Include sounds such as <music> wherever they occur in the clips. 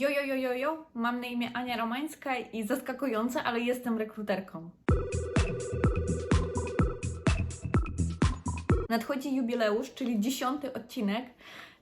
Jo, jo, jo, jo, jo, mam na imię Ania Romańska i zaskakujące, ale jestem rekruterką. Nadchodzi jubileusz, czyli dziesiąty odcinek.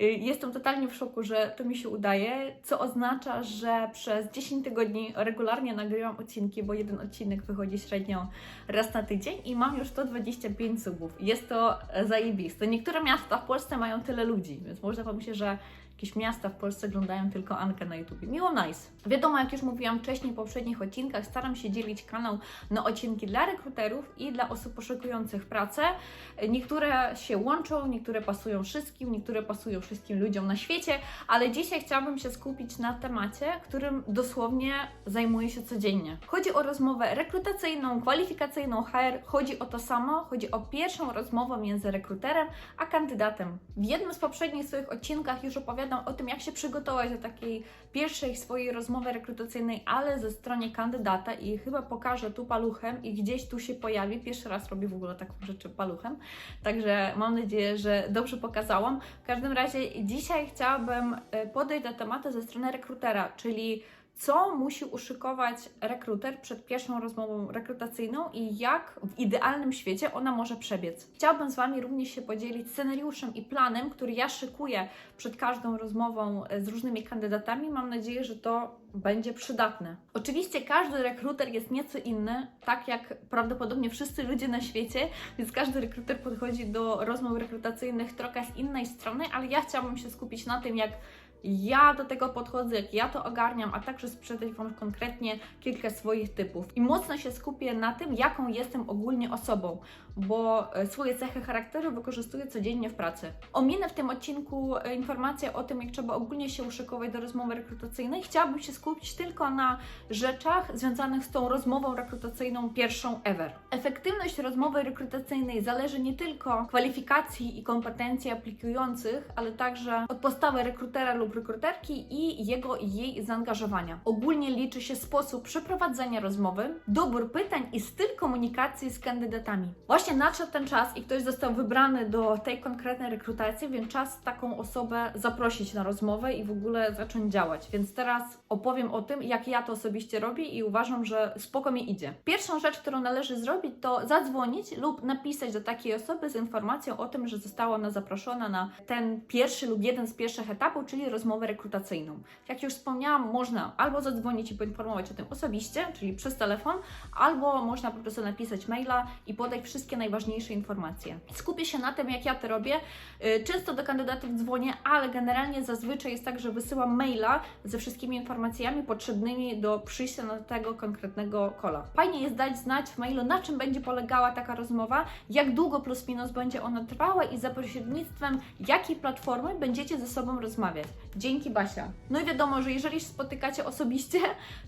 Y, Jestem totalnie w szoku, że to mi się udaje, co oznacza, że przez 10 tygodni regularnie nagrywam odcinki, bo jeden odcinek wychodzi średnio raz na tydzień i mam już 125 subów. Jest to e, zajebiste. Niektóre miasta w Polsce mają tyle ludzi, więc można pomyśleć, że jakieś miasta w Polsce oglądają tylko Ankę na YouTube. Miło, nice. Wiadomo, jak już mówiłam wcześniej w poprzednich odcinkach, staram się dzielić kanał na odcinki dla rekruterów i dla osób poszukujących pracę. Niektóre się łączą, niektóre pasują wszystkim, niektóre pasują wszystkim ludziom na świecie, ale dzisiaj chciałabym się skupić na temacie, którym dosłownie zajmuję się codziennie. Chodzi o rozmowę rekrutacyjną, kwalifikacyjną HR, chodzi o to samo, chodzi o pierwszą rozmowę między rekruterem a kandydatem. W jednym z poprzednich swoich odcinkach już opowiadam o tym, jak się przygotować do takiej pierwszej swojej rozmowy rekrutacyjnej, ale ze strony kandydata i chyba pokażę tu paluchem i gdzieś tu się pojawi. Pierwszy raz robię w ogóle taką rzecz paluchem, także mam nadzieję, że dobrze pokazałam. W każdym razie dzisiaj chciałabym e, podejść do tematu ze strony rekrutera, czyli co musi uszykować rekruter przed pierwszą rozmową rekrutacyjną i jak w idealnym świecie ona może przebiec. Chciałabym z Wami również się podzielić scenariuszem i planem, który ja szykuję przed każdą rozmową e, z różnymi kandydatami. Mam nadzieję, że to będzie przydatne. Oczywiście każdy rekruter jest nieco inny, tak jak prawdopodobnie wszyscy ludzie na świecie, więc każdy rekruter podchodzi do rozmów rekrutacyjnych trochę z innej strony, ale ja chciałabym się skupić na tym, jak ja do tego podchodzę, jak ja to ogarniam, a także sprzedać Wam konkretnie kilka swoich typów. I mocno się skupię na tym, jaką jestem ogólnie osobą, bo e, swoje cechy charakteru wykorzystuję codziennie w pracy. Ominę w tym odcinku e, informację o tym, jak trzeba ogólnie się uszykować do rozmowy rekrutacyjnej. Chciałabym się skupić tylko na rzeczach związanych z tą rozmową rekrutacyjną pierwszą ever. Efektywność rozmowy rekrutacyjnej zależy nie tylko od kwalifikacji i kompetencji aplikujących, ale także od postawy rekrutera lub rekruterki i jego i jej zaangażowania. Ogólnie liczy się sposób przeprowadzenia rozmowy, dobór pytań i styl komunikacji z kandydatami. Właśnie nadszedł ten czas i ktoś został wybrany do tej konkretnej rekrutacji, więc czas taką osobę zaprosić na rozmowę i w ogóle zacząć działać. Więc teraz opowiem o tym, jak ja to osobiście robię i uważam, że spoko mi idzie. Pierwszą rzecz, którą należy zrobić, to zadzwonić lub napisać do takiej osoby z informacją o tym, że została ona zaproszona na ten pierwszy lub jeden z pierwszych etapów, czyli rozmowę rekrutacyjną. Jak już wspomniałam, można albo zadzwonić i poinformować o tym osobiście, czyli przez telefon, albo można po prostu napisać maila i podać wszystkie najważniejsze informacje. Skupię się na tym, jak ja to robię. Y, Często do kandydatów dzwonię, ale generalnie zazwyczaj jest tak, że wysyłam maila ze wszystkimi informacjami potrzebnymi do przyjścia na tego konkretnego kola. Fajnie jest dać znać w mailu, na czym będzie polegała taka rozmowa, jak długo plus minus będzie ona trwała i za pośrednictwem jakiej platformy będziecie ze sobą rozmawiać. Dzięki Basia. No i wiadomo, że jeżeli spotykacie osobiście,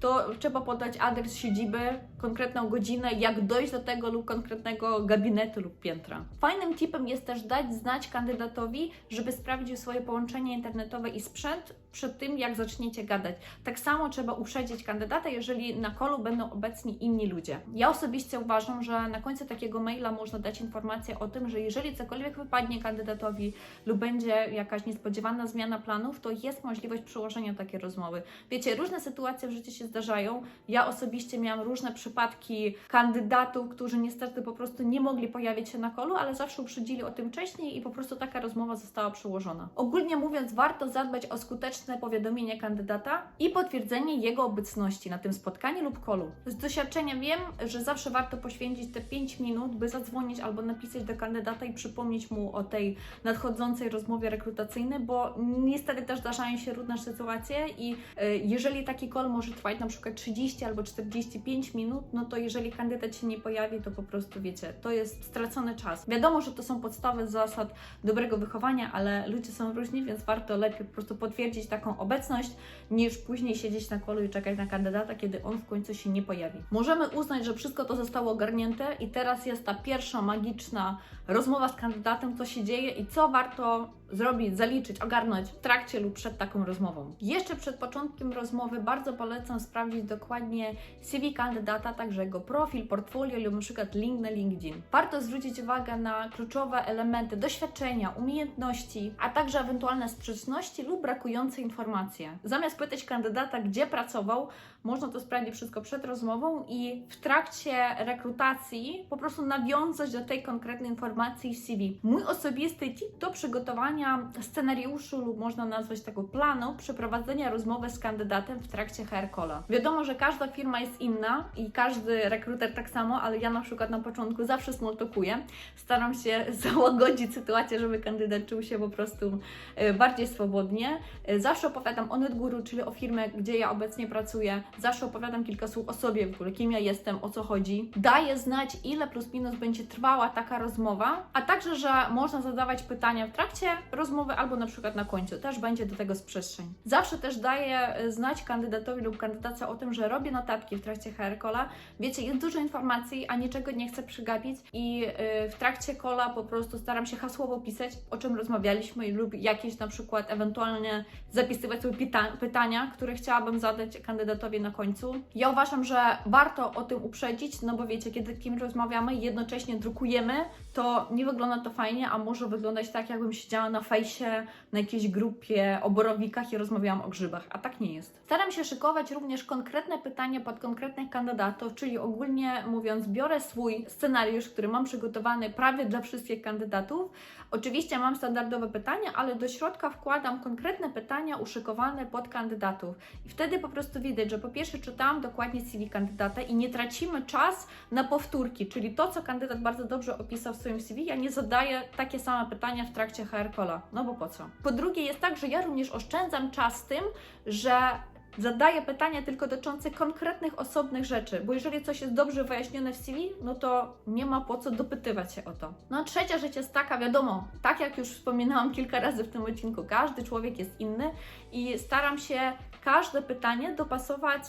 to trzeba podać adres siedziby, konkretną godzinę, jak dojść do tego lub konkretnego gabinetu lub piętra. Fajnym tipem jest też dać znać kandydatowi, żeby sprawdził swoje połączenie internetowe i sprzęt przed tym, jak zaczniecie gadać. Tak samo trzeba uprzedzić kandydata, jeżeli na kolu będą obecni inni ludzie. Ja osobiście uważam, że na końcu takiego maila można dać informację o tym, że jeżeli cokolwiek wypadnie kandydatowi lub będzie jakaś niespodziewana zmiana planów, to jest możliwość przełożenia takiej rozmowy. Wiecie, różne sytuacje w życiu się zdarzają. Ja osobiście miałam różne przypadki kandydatów, którzy niestety po prostu nie mogli pojawić się na kolu, ale zawsze uprzedzili o tym wcześniej i po prostu taka rozmowa została przełożona. Ogólnie mówiąc, warto zadbać o powiadomienie kandydata i potwierdzenie jego obecności na tym spotkaniu lub kolu. Z doświadczenia wiem, że zawsze warto poświęcić te 5 minut, by zadzwonić albo napisać do kandydata i przypomnieć mu o tej nadchodzącej rozmowie rekrutacyjnej, bo niestety też zdarzają się różne sytuacje i y, jeżeli taki call może trwać na przykład 30 albo 45 minut, no to jeżeli kandydat się nie pojawi, to po prostu wiecie, to jest stracony czas. Wiadomo, że to są podstawy zasad dobrego wychowania, ale ludzie są różni, więc warto lepiej po prostu potwierdzić taką obecność, niż później siedzieć na kolu i czekać na kandydata, kiedy on w końcu się nie pojawi. Możemy uznać, że wszystko to zostało ogarnięte i teraz jest ta pierwsza magiczna rozmowa z kandydatem, co się dzieje i co warto zrobić, zaliczyć, ogarnąć w trakcie lub przed taką rozmową. Jeszcze przed początkiem rozmowy bardzo polecam sprawdzić dokładnie CV kandydata, także jego profil, portfolio lub przykład link na LinkedIn. Warto zwrócić uwagę na kluczowe elementy doświadczenia, umiejętności, a także ewentualne sprzeczności lub brakujące informacje. Zamiast pytać kandydata, gdzie pracował, można to sprawdzić wszystko przed rozmową i w trakcie rekrutacji po prostu nawiązać do tej konkretnej informacji w CV. Mój osobisty tip do scenariuszu lub można nazwać tego planu przeprowadzenia rozmowy z kandydatem w trakcie HR calla. Wiadomo, że każda firma jest inna i każdy rekruter tak samo, ale ja na przykład na początku zawsze smalltalkuję. Staram się <laughs> załagodzić sytuację, żeby kandydat czuł się po prostu e, bardziej swobodnie. E, Zawsze opowiadam o NetGuru, czyli o firmie, gdzie ja obecnie pracuję. Zawsze opowiadam kilka słów o sobie, w ogóle kim ja jestem, o co chodzi. Daję znać, ile plus minus będzie trwała taka rozmowa, a także, że można zadawać pytania w trakcie rozmowy albo na przykład na końcu. Też będzie do tego przestrzeń. Zawsze też daję e, znać kandydatowi lub kandydatce o tym, że robię notatki w trakcie HR calla. Wiecie, jest dużo informacji, a niczego nie chcę przegapić i e, w trakcie kola po prostu staram się hasłowo pisać, o czym rozmawialiśmy lub jakieś na przykład ewentualnie zapisywać sobie pyta- pytania, które chciałabym zadać kandydatowi na końcu. Ja uważam, że warto o tym uprzedzić, no bo wiecie, kiedy kim rozmawiamy jednocześnie drukujemy, to nie wygląda to fajnie, a może wyglądać tak, jakbym siedziała na fejsie, na jakiejś grupie o borowikach i rozmawiałam o grzybach, a tak nie jest. Staram się szykować również konkretne pytania pod konkretnych kandydatów, czyli ogólnie mówiąc, biorę swój scenariusz, który mam przygotowany prawie dla wszystkich kandydatów. Oczywiście mam standardowe pytania, ale do środka wkładam konkretne pytania uszykowane pod kandydatów. I wtedy po prostu widać, że po pierwsze czytałam dokładnie CV kandydata i nie tracimy czas na powtórki, czyli to, co kandydat bardzo dobrze opisał w swoim CV, ja nie zadaję takie same pytania w trakcie HR no bo po co? Po drugie jest tak, że ja również oszczędzam czas tym, że zadaję pytania tylko dotyczące konkretnych, osobnych rzeczy, bo jeżeli coś jest dobrze wyjaśnione w CV, no to nie ma po co dopytywać się o to. No a trzecia rzecz jest taka, wiadomo, tak jak już wspominałam kilka razy w tym odcinku, każdy człowiek jest inny i staram się każde pytanie dopasować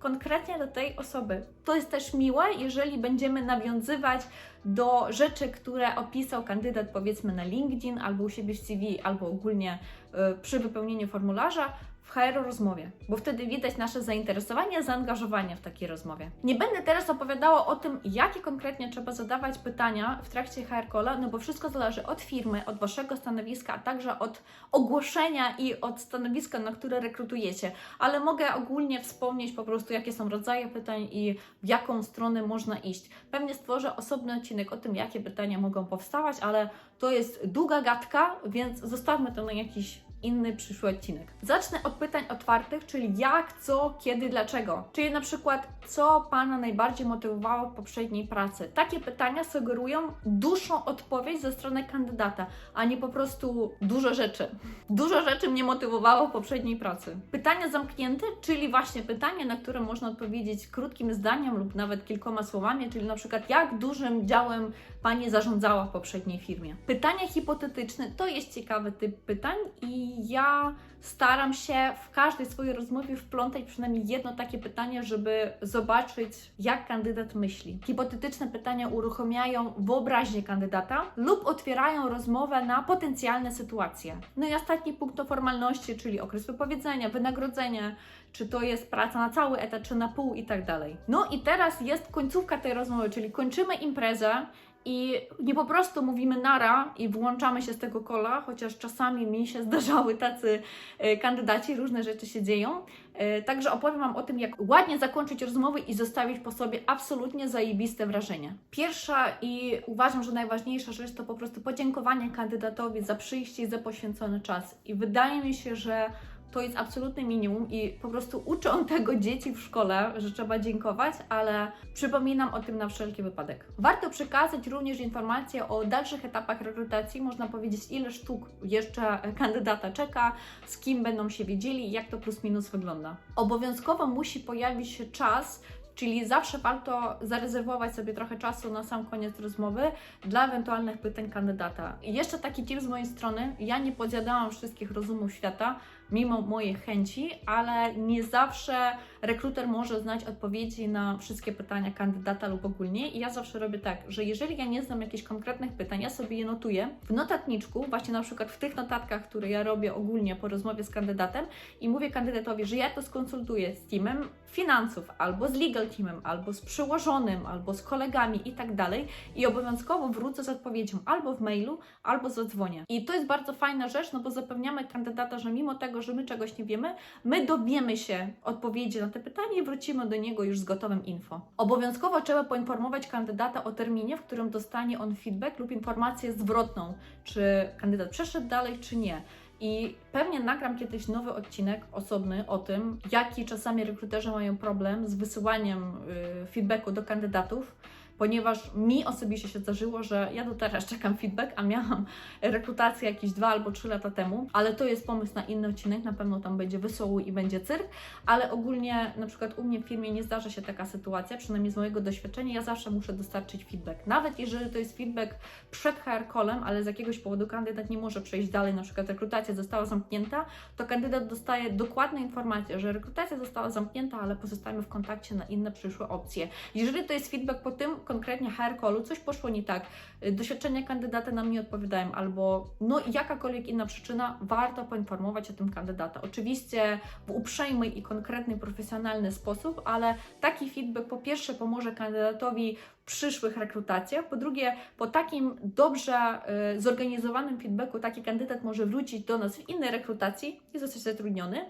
konkretnie do tej osoby. To jest też miłe, jeżeli będziemy nawiązywać do rzeczy, które opisał kandydat powiedzmy na LinkedIn albo u siebie w CV, albo ogólnie y, przy wypełnieniu formularza w HR rozmowie, bo wtedy widać nasze zainteresowanie, zaangażowanie w takiej rozmowie. Nie będę teraz opowiadała o tym, jakie konkretnie trzeba zadawać pytania w trakcie HR calla, no bo wszystko zależy od firmy, od waszego stanowiska, a także od ogłoszenia i od stanowiska, na które rekrutujecie. Ale mogę ogólnie wspomnieć po prostu, jakie są rodzaje pytań i w jaką stronę można iść. Pewnie stworzę osobny odcinek o tym, jakie pytania mogą powstawać, ale to jest długa gadka, więc zostawmy to na jakiś inny przyszły odcinek. Zacznę od pytań otwartych, czyli jak, co, kiedy, dlaczego. Czyli na przykład, co Pana najbardziej motywowało w poprzedniej pracy. Takie pytania sugerują dłuższą odpowiedź ze strony kandydata, a nie po prostu dużo rzeczy. Dużo rzeczy mnie motywowało w poprzedniej pracy. Pytania zamknięte, czyli właśnie pytanie, na które można odpowiedzieć krótkim zdaniem lub nawet kilkoma słowami, czyli na przykład jak dużym działem Pani zarządzała w poprzedniej firmie. Pytania hipotetyczne to jest ciekawy typ pytań i ja staram się w każdej swojej rozmowie wplątać przynajmniej jedno takie pytanie, żeby zobaczyć, jak kandydat myśli. Hipotetyczne pytania uruchamiają wyobraźnię kandydata lub otwierają rozmowę na potencjalne sytuacje. No i ostatni punkt to formalności, czyli okres wypowiedzenia, wynagrodzenie, czy to jest praca na cały etat, czy na pół i tak dalej. No i teraz jest końcówka tej rozmowy, czyli kończymy imprezę i nie po prostu mówimy nara i włączamy się z tego kola, chociaż czasami mi się <laughs> zdarzały tacy e, kandydaci, różne rzeczy się dzieją. E, Także opowiem Wam o tym, jak ładnie zakończyć rozmowy i zostawić po sobie absolutnie zajebiste wrażenie. Pierwsza i uważam, że najważniejsza rzecz to po prostu podziękowanie kandydatowi za przyjście i za poświęcony czas. I wydaje mi się, że to jest absolutne minimum i po prostu uczą <laughs> tego dzieci w szkole, że trzeba dziękować, ale przypominam o tym na wszelki wypadek. Warto przekazać również informacje o dalszych etapach rekrutacji, można powiedzieć ile sztuk jeszcze kandydata czeka, z kim będą się wiedzieli, jak to plus minus wygląda. Obowiązkowo musi pojawić się czas, Czyli zawsze warto zarezerwować sobie trochę czasu na sam koniec rozmowy dla ewentualnych pytań kandydata. I jeszcze taki tip z mojej strony, ja nie podziadałam wszystkich rozumów świata, mimo mojej chęci, ale nie zawsze rekruter może znać odpowiedzi na wszystkie pytania kandydata lub ogólnie. I ja zawsze robię tak, że jeżeli ja nie znam jakichś konkretnych pytań, ja sobie je notuję w notatniczku, właśnie na przykład w tych notatkach, które ja robię ogólnie po rozmowie z kandydatem i mówię kandydatowi, że ja to skonsultuję z teamem finansów, albo z legal teamem, albo z przełożonym, albo z kolegami i tak dalej. I obowiązkowo wrócę z odpowiedzią albo w mailu, albo zadzwonię. I to jest bardzo fajna rzecz, no bo zapewniamy kandydata, że mimo tego, że my czegoś nie wiemy, my dowiemy się odpowiedzi na te pytania i wrócimy do niego już z gotowym info. Obowiązkowo trzeba poinformować kandydata o terminie, w którym dostanie on feedback lub informację zwrotną, czy kandydat przeszedł dalej, czy nie. I pewnie nagram kiedyś nowy odcinek osobny o tym, jaki czasami rekruterzy mają problem z wysyłaniem y, feedbacku do kandydatów, ponieważ mi osobiście się zdarzyło, że ja do teraz czekam feedback, a miałam rekrutację jakieś dwa albo trzy lata temu, ale to jest pomysł na inny odcinek, na pewno tam będzie wesoły i będzie cyrk, ale ogólnie na przykład u mnie w firmie nie zdarza się taka sytuacja, przynajmniej z mojego doświadczenia, ja zawsze muszę dostarczyć feedback. Nawet jeżeli to jest feedback przed HR callem, ale z jakiegoś powodu kandydat nie może przejść dalej, na przykład rekrutacja została zamknięta, to kandydat dostaje dokładne informacje, że rekrutacja została zamknięta, ale pozostajemy w kontakcie na inne przyszłe opcje. Jeżeli to jest feedback po tym konkretnie HR callu, coś poszło nie tak, y, doświadczenia kandydata nam nie odpowiadają, albo no jakakolwiek inna przyczyna, warto poinformować o tym kandydata. Oczywiście w uprzejmy i konkretny, profesjonalny sposób, ale taki feedback po pierwsze pomoże kandydatowi w przyszłych rekrutacjach, po drugie po takim dobrze y, zorganizowanym feedbacku taki kandydat może wrócić do nas w innej rekrutacji i zostać zatrudniony,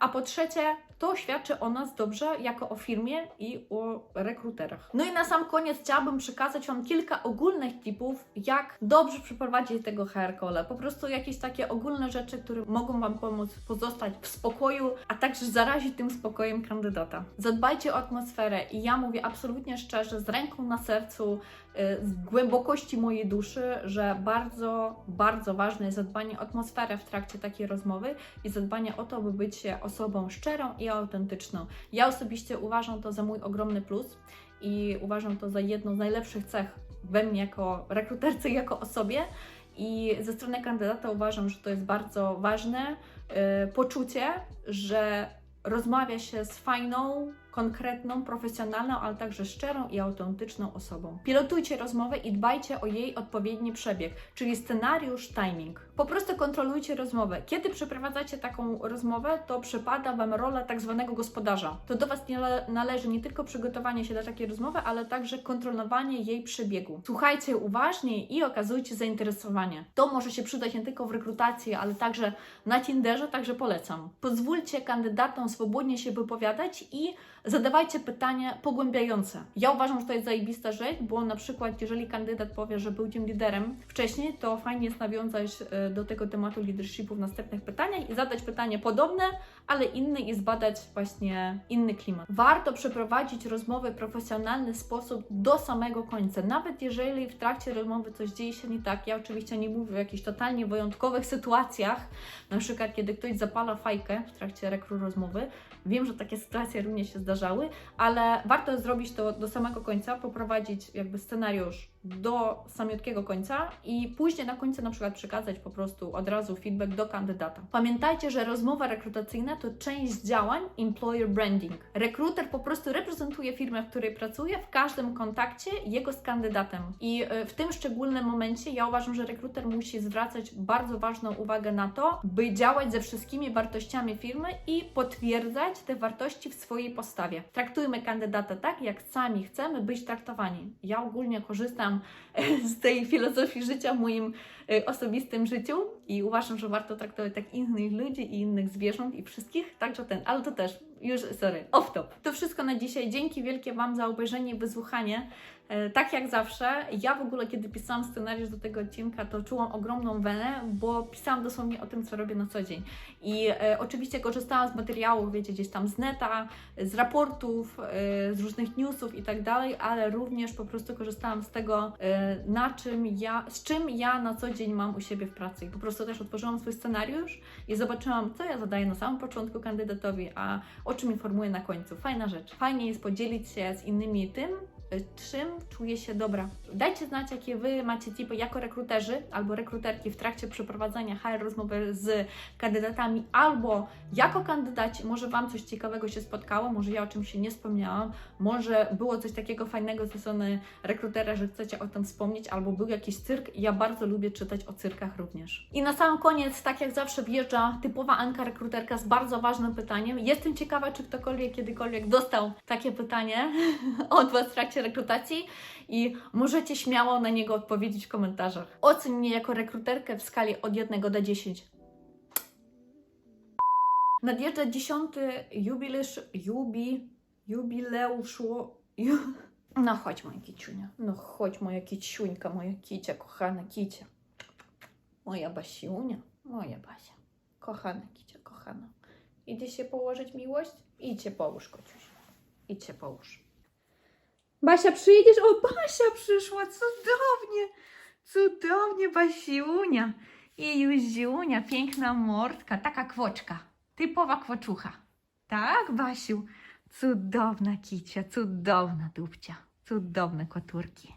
a po trzecie, to świadczy o nas dobrze jako o firmie i o rekruterach. No i na sam koniec chciałabym przekazać Wam kilka ogólnych tipów, jak dobrze przeprowadzić tego HR call. Po prostu jakieś takie ogólne rzeczy, które mogą Wam pomóc pozostać w spokoju, a także zarazić tym spokojem kandydata. Zadbajcie o atmosferę i ja mówię absolutnie szczerze, z ręką na sercu, y, z głębokości mojej duszy, że bardzo, bardzo ważne jest zadbanie o atmosferę w trakcie takiej rozmowy i zadbanie o to, by być się osobą szczerą i autentyczną. Ja osobiście uważam to za mój ogromny plus i uważam to za jedną z najlepszych cech we mnie jako rekruterce jako osobie. I ze strony kandydata uważam, że to jest bardzo ważne yy, poczucie, że rozmawia się z fajną, konkretną, profesjonalną, ale także szczerą i autentyczną osobą. Pilotujcie rozmowę i dbajcie o jej odpowiedni przebieg, czyli scenariusz, timing. Po prostu kontrolujcie rozmowę. Kiedy przeprowadzacie taką rozmowę, to przypada Wam rola tak zwanego gospodarza. To do Was nie należy nie tylko przygotowanie się do takiej rozmowy, ale także kontrolowanie jej przebiegu. Słuchajcie uważnie i okazujcie zainteresowanie. To może się przydać nie tylko w rekrutacji, ale także na Tinderze, także polecam. Pozwólcie kandydatom swobodnie się wypowiadać i zadawajcie pytania pogłębiające. Ja uważam, że to jest zajebista rzecz, bo na przykład jeżeli kandydat powie, że był tym liderem wcześniej, to fajnie jest nawiązać e, do tego tematu leadershipu w następnych pytaniach i zadać pytanie podobne, ale inne i zbadać właśnie inny klimat. Warto przeprowadzić rozmowę w profesjonalny sposób do samego końca. Nawet jeżeli w trakcie rozmowy coś dzieje się nie tak, ja oczywiście nie mówię o jakichś totalnie wyjątkowych sytuacjach, na przykład kiedy ktoś zapala fajkę w trakcie rekru rozmowy. Wiem, że takie sytuacje również się zdarzały, ale warto zrobić to do samego końca, poprowadzić jakby scenariusz do samiutkiego końca i później na końcu na przykład przekazać po prostu od razu feedback do kandydata. Pamiętajcie, że rozmowa rekrutacyjna to część działań employer branding. Rekruter po prostu reprezentuje firmę, w której pracuje w każdym kontakcie jego z kandydatem. I e, w tym szczególnym momencie ja uważam, że rekruter musi zwracać bardzo ważną uwagę na to, by działać ze wszystkimi wartościami firmy i potwierdzać te wartości w swojej postawie. Traktujmy kandydata tak, jak sami chcemy być traktowani. Ja ogólnie korzystam <laughs> z tej filozofii życia w moim e, osobistym życiu i uważam, że warto traktować tak innych ludzi i innych zwierząt i wszystkich, także ten, ale to też już, sorry, off top. To wszystko na dzisiaj. Dzięki wielkie Wam za obejrzenie i wysłuchanie. E, tak jak zawsze, ja w ogóle, kiedy pisałam scenariusz do tego odcinka, to czułam ogromną wenę, bo pisałam dosłownie o tym, co robię na co dzień. I e, oczywiście korzystałam z materiałów, wiecie, gdzieś tam z neta, z raportów, e, z różnych newsów i tak dalej, ale również po prostu korzystałam z tego, e, na czym ja, z czym ja na co dzień mam u siebie w pracy. I po prostu też otworzyłam swój scenariusz i zobaczyłam, co ja zadaję na samym początku kandydatowi, a o czym informuję na końcu. Fajna rzecz. Fajnie jest podzielić się z innymi tym, czym czuje się dobra. Dajcie znać, jakie Wy macie tipy jako rekruterzy albo rekruterki w trakcie przeprowadzania HR rozmowy z kandydatami, albo jako kandydaci, może Wam coś ciekawego się spotkało, może ja o czymś się nie wspomniałam, może było coś takiego fajnego ze strony rekrutera, że chcecie o tym wspomnieć, albo był jakiś cyrk. Ja bardzo lubię czytać o cyrkach również. I na sam koniec, tak jak zawsze wjeżdża typowa Anka rekruterka z bardzo ważnym pytaniem. Jestem ciekawa, czy ktokolwiek kiedykolwiek dostał takie pytanie <laughs> od Was w trakcie rekrutacji i możecie śmiało na niego odpowiedzieć w komentarzach. Oceń mnie jako rekruterkę w skali od 1 do 10. Nadjeżdża dziesiąty jubileusz, jubi, jubileuszu, ju... No chodź moja kiciunia, no chodź moja kiciuńka, moja kicia, kochana kicia. Moja Basiunia, moja Basia, kochana kicia, kochana. Idzie się położyć miłość? Idź się połóż, kociuś. Idź się połóż. Basia, przyjedziesz? O, Basia przyszła, cudownie, cudownie, Basiunia. I Juziunia, piękna mordka, taka kwoczka, typowa kwoczucha. Tak, Basiu? Cudowna kicia, cudowna dupcia, cudowne koturki.